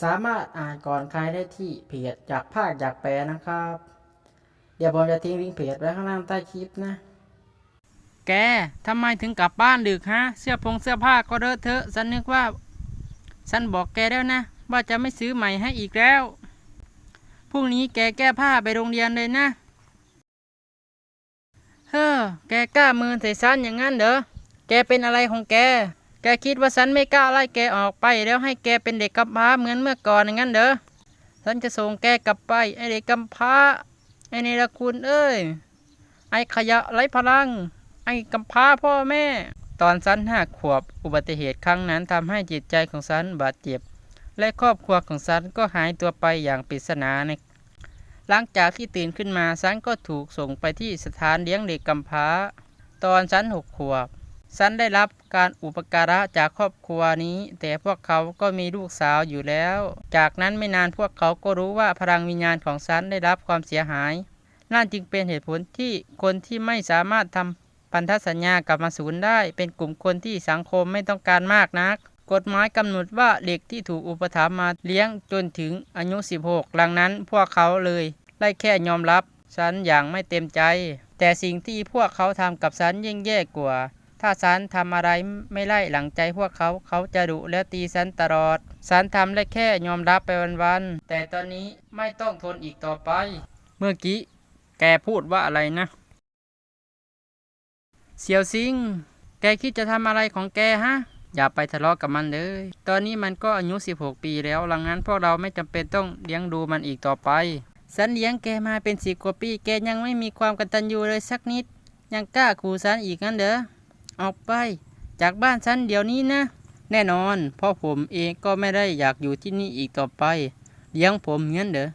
สามารถอ่านก่อนใครได้ที่เพจจากภาคจากแปลนะครับ เดี๋ยวผมจะทิ้งลิงก์เพจไว้ข้างล่างใต้คลิปนะ แกทำไมถึงกลับบ้านดึกฮะ เสื้อผงเสื้อผ้าก็เลอะเทอะฉันนึกว่า ฉันบอกแกแล้วนะ ว่าจะไม่ซื้อใหม่ให้อีกแล้ว พรุ่งนี้แกแก้ผ้าไปโรงเรียนเลยนะ เฮ้อ แกกล้ามือใส่ฉันอย่างนั้นเหรอ แกเป็นอะไรของแก แกคิดว่าฉันไม่กล้าไล่แกออกไป แล้วให้แกเป็นเด็กกำพร้าเหมือนเมื่อก่อนอย่างนั้นเหรอฉันจะส่งแกกลับไป ไอเด็กกำพร้า ไอเนรคุณเอ้ย ไอขยะไร้พลัง ไอกำพร้าพ่อแม่ ตอนฉันห้าขวบอุบัติเหตุครั้งนั้นทำให้จิตใจของฉันบาดเจ็บ และครอบครัวของฉันก็หายตัวไปอย่างปริศนาในหลังจากที่ตื่นขึ้นมาฉันก็ถูกส่งไปที่สถานเลี้ยงเด็กกำพร้า ตอนฉันหกขวบ ฉันได้รับการอุปการะจากครอบครัวนี้ แต่พวกเขาก็มีลูกสาวอยู่แล้ว จากนั้นไม่นานพวกเขาก็รู้ว่าพลังวิญญาณของฉันได้รับความเสียหาย นั่นจึงเป็นเหตุผลที่คนที่ไม่สามารถทำพันธสัญญากับมาศูนย์ได้ เป็นกลุ่มคนที่สังคมไม่ต้องการมากนัก กฎหมายกำหนดว่าเด็กที่ถูกอุปถัมภ์มาเลี้ยงจนถึงอายุ 16ดังนั้นพวกเขาเลยได้แค่ยอมรับฉันอย่างไม่เต็มใจ แต่สิ่งที่พวกเขาทำกับฉันยิ่งแย่กว่า ถ้าฉันทำอะไรไม่ไล่หลังใจพวกเขาเขาจะดุและตีฉันตลอดฉันทำได้แค่ยอมรับไปวันๆแต่ตอนนี้ไม่ต้องทนอีกต่อไป เมื่อกี้ แกพูดว่าอะไรนะ เสี่ยวซิง แกคิดจะทำอะไรของแกฮะ อย่าไปทะเลาะกับมันเลย ตอนนี้มันก็อายุ 16 ปีแล้วหลังนั้นพวกเราไม่จำเป็นต้องเลี้ยงดูมันอีกต่อไปฉันเลี้ยงแกมาเป็นสิบกว่าปี แกยังไม่มีความกตัญญูเลยสักนิด ยังกล้าขู่ฉันอีกงั้นเด้อ ออกไป จากบ้านฉันเดี๋ยวนี้นะ แน่นอนพ่อผมเองก็ไม่ได้อยากอยู่ที่นี่อีกต่อไป เลี้ยงผมเหมือนเด้อ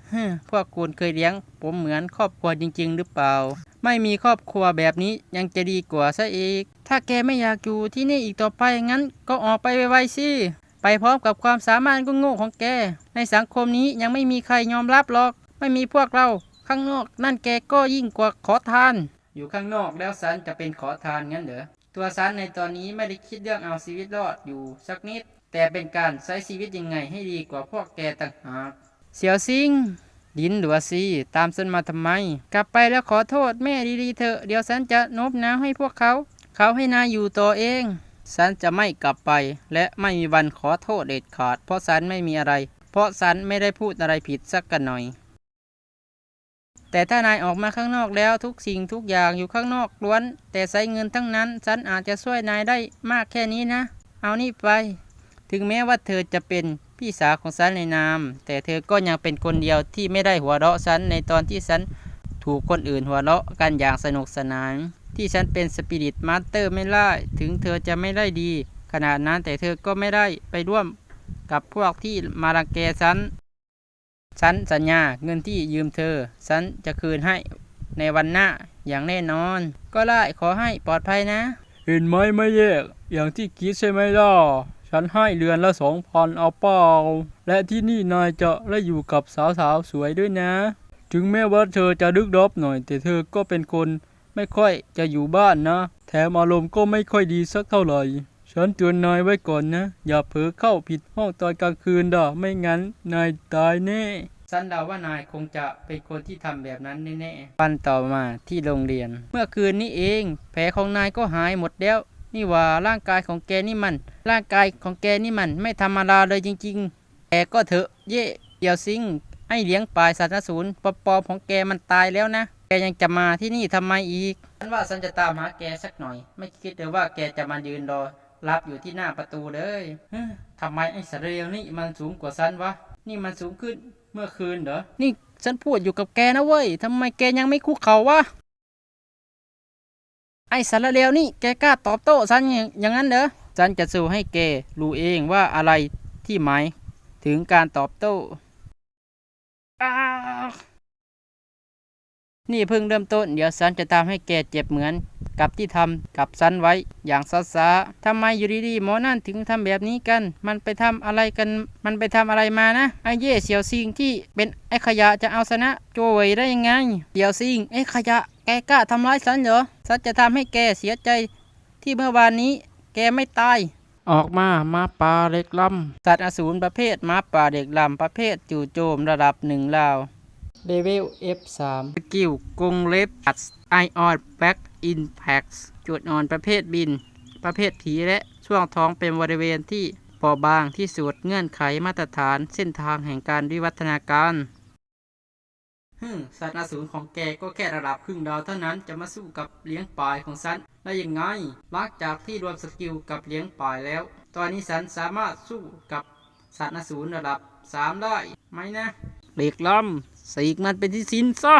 พวกคุณเคยเลี้ยง ผมเหมือนครอบครัวจริง ๆ หรือเปล่า ไม่มีครอบครัวแบบนี้ยังจะดีกว่าซะอีก ถ้าแกไม่อยากอยู่ที่นี่อีกต่อไปงั้น ก็ออกไปไวๆสิไปพร้อมกับความสามารถก็โง่ของแก ในสังคมนี้ยังไม่มีใครยอมรับหรอก ไม่มีพวกเรา ข้างนอก นั่นแกก็ยิ่งกว่าขอทาน อยู่ข้างนอกแล้วสันจะเป็นขอทานงั้นเหรอ ตัวสันในตอนนี้ไม่ได้คิดเรื่องเอาชีวิตรอดอยู่สักนิด แต่เป็นการใช้ชีวิตยังไงให้ดีกว่าพวกแกต่างหากเสี่ยวซิงดินหลัวซีตามฉันมาทำไม กลับไปแล้วขอโทษแม่ดีๆเถอะเดี๋ยวฉันจะโนบน้าวให้พวกเขา เขาให้นายอยู่ตัวเองฉันจะไม่กลับไป และไม่มีวันขอโทษเด็ดขาด เพราะฉันไม่มีอะไร เพราะฉันไม่ได้พูดอะไรผิดสักกันหน่อย แต่ถ้านายออกมาข้างนอกแล้วทุกสิ่งทุกอย่างอยู่ข้างนอกล้วน แต่ใช้เงินทั้งนั้น ฉันอาจจะช่วยนายได้มากแค่นี้นะ เอานี่ไป ถึงแม้ว่าเธอจะเป็นพี่สาวของฉันในนาม แต่เธอก็ยังเป็นคนเดียวที่ไม่ได้หัวเราะฉันในตอนที่ฉันถูกคนอื่นหัวเราะกันอย่างสนุกสนาน ที่ฉันเป็นสปิริตมาสเตอร์ไม่ได้ถึงเธอจะไม่ได้ดี ขนาดนั้นแต่เธอก็ไม่ได้ไปร่วมกับพวกที่มารังแกฉัน ฉันสัญญาเงินที่ยืมเธอ ฉันจะคืนให้ในวันหน้าอย่างแน่นอน ก็ได้ขอให้ปลอดภัยนะ เห็นไหมไม่แยก อย่างที่คิดใช่ไหมล่ะ ฉันให้เดือนละสองพันเอาเปล่า และที่นี่นายจะได้อยู่กับสาวๆสวยด้วยนะ ถึงแม้ว่าเธอจะดึกดอบหน่อย แต่เธอก็เป็นคนไม่ค่อยจะอยู่บ้านนะ แถมอารมณ์ก็ไม่ค่อยดีสักเท่าไหร่ ฉันเตือนนายไว้ก่อนนะ อย่าเผลอเข้าผิดห้องตอนกลางคืนด่ะไม่งั้นนายตายแน่ฉันเดาว่านายคงจะเป็นคนที่ทำแบบนั้นแน่ๆวันต่อมาที่โรงเรียน เมื่อคืนนี้เอง แผลของนายก็หายหมดแล้ว นี่ว่าร่างกายของแกนี่มัน ร่างกายของแกนี่มันไม่ธรรมดาเลยจริง ๆ แต่ก็เถอะ เย่เดี๋ยวซิงให้เลี้ยงปลายสัตว์นศูนย์ปปอมของแกมันตายแล้วนะ แกยังจะมาที่นี่ทำไมอีก ฉันว่าฉันจะตามหาแกสักหน่อย ไม่คิดเลยว่าแกจะมายืนรอ รับอยู่ที่หน้าประตูเลยทำไมไอ้สารเลนี่มันสูงกว่าฉันวะ นี่มันสูงขึ้นเมื่อคืนเหรอ นี่ฉันพูดอยู่กับแกนะเว้ยทำไมแกยังไม่คุกเข่าวะ ไอ้สารเลวนี่แกกล้าตอบโต้ฉันอย่างงนั้นเหรอ ฉันจะสู้ให้แกรู้เองว่าอะไรที่หมายถึงการตอบโต้ นี่เพิ่งเริ่มต้น เดี๋ยวฉันจะทำให้แกเจ็บเหมือน กับที่ทำกับฉันไว้อย่างซาซาๆทำไมอยู่ดีๆหมอนั่นถึงทำแบบนี้กัน มันไปทำอะไรกัน มันไปทำอะไรมานะไอ้เย่เสี่ยวซิงที่เป็นไอ้ขยะจะเอาชนะโจเวยได้ยังไงเสี่ยวซิงไอ้ขยะแกกล้าทำร้ายฉันเหรอฉันจะทำให้แกเสียใจ ที่เมื่อวานนี้ แกไม่ตายออกมามาปลาเล็กลสัตว์อสูรประเภทหม้าป่าเด็กลำประเภทจู่โจมระดับหนึ่งลาวำ เลเวล F3 สกิลกงเล็บอัดไอออนแบ็กอินแพ็กจุดอ่อนประเภทบิน ประเภทผีและช่วงท้องเป็นบริเวณที่เปราะบางที่สุดเงื่อนไขมาตรฐานเส้นทางแห่งการวิวัฒนาการฮึมสัตว์อสูรของแกก็แค่ระดับครึ่งดาวเท่านั้นจะมาสู้กับเลี้ยงป่ายของฉันได้ยังไงหลังจากที่รวมสกิลกับเลี้ยงป่ายแล้ว ตอนนี้ฉันสามารถสู้กับสัตว์อสูรระดับ 3 ได้ไหมนะเด็กล้ำ สีกมันเป็นที่สินซะ